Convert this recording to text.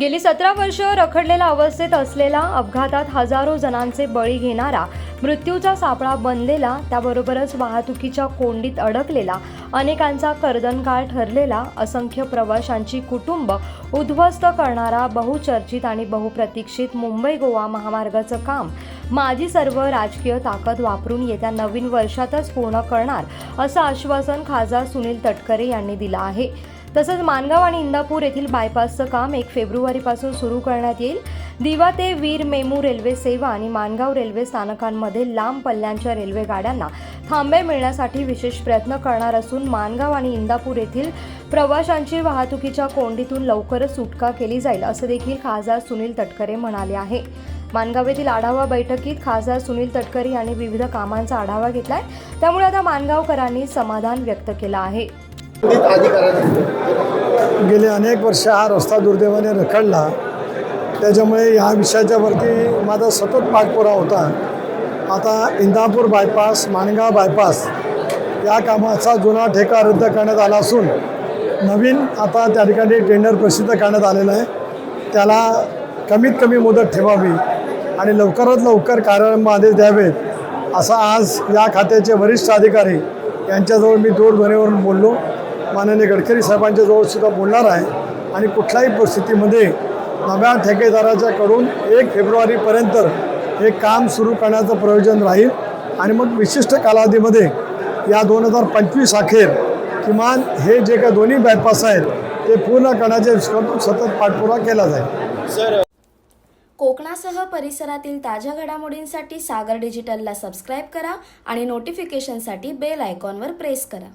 गेली सतरा वर्ष रखडलेल्या अवस्थेत असलेला अपघातात हजारो जणांचे बळी घेणारा मृत्यूचा सापळा बनलेला त्याबरोबरच वाहतुकीच्या कोंडीत अडकलेला अनेकांचा कर्दनकाळ ठरलेला असंख्य प्रवाशांची कुटुंब उद्ध्वस्त करणारा बहुचर्चित आणि बहुप्रतीक्षित मुंबई गोवा महामार्गाचं काम माझी सर्व राजकीय ताकद वापरून येत्या नवीन वर्षातच पूर्ण करणार असं आश्वासन खासदार सुनील तटकरे यांनी दिलं आहे. तसंच मानगाव आणि इंदापूर येथील बायपासचं काम एक फेब्रुवारीपासून सुरू करण्यात येईल. दिवा ते वीर मेमू रेल्वे सेवा आणि मानगाव रेल्वे स्थानकांमध्ये लांब पल्ल्यांच्या रेल्वे गाड्यांना थांबे मिळण्यासाठी विशेष प्रयत्न करणार असून मानगाव आणि इंदापूर येथील प्रवाशांची वाहतुकीच्या कोंडीतून लवकरच सुटका केली जाईल असं देखील खासदार सुनील तटकरे म्हणाले आहे. मानगाव येथील आढावा बैठकीत खासदार सुनील तटकरे यांनी विविध कामांचा आढावा घेतलाय. त्यामुळे आता मानगावकरांनी समाधान व्यक्त केलं आहे. गेले अनेक वर्ष हा रस्ता दुर्दैवाने रखडला. त्याच्यामुळे ह्या विषयाच्यावरती माझा सतत पाठपुरावा होता. आता इंदापूर बायपास माणगाव बायपास या कामाचा जुना ठेका रद्द करण्यात आला असून नवीन आता त्या ठिकाणी टेंडर प्रसिद्ध करण्यात आलेलं आहे. त्याला कमीत कमी मुदत ठेवावी आणि लवकरात लवकर कार्यारंभ आदेश द्यावेत असा आज या खात्याचे वरिष्ठ अधिकारी यांच्याजवळ मी दूरध्वनीवरून बोललो. माननीय गडकरी साहेबांच्या जवळ सुद्धा बोलणार आहे. आणि कुठल्याही परिस्थितीमध्ये नव्या ठेकेदाराच्याकडून एक फेब्रुवारीपर्यंत हे काम सुरू करण्याचं प्रयोजन राहील. आणि मग विशिष्ट कालावधीमध्ये या दोन हजार पंचवीस अखेर किमान हे जे काही दोन्ही बायपास आहेत ते पूर्ण करण्याच्या दृष्टीकोनातून सतत पाठपुरावा केला जाईल. सर कोकणासह परिसरातील ताज्या घडामोडींसाठी सागर डिजिटलला सबस्क्राईब करा आणि नोटिफिकेशनसाठी बेल आयकॉनवर प्रेस करा.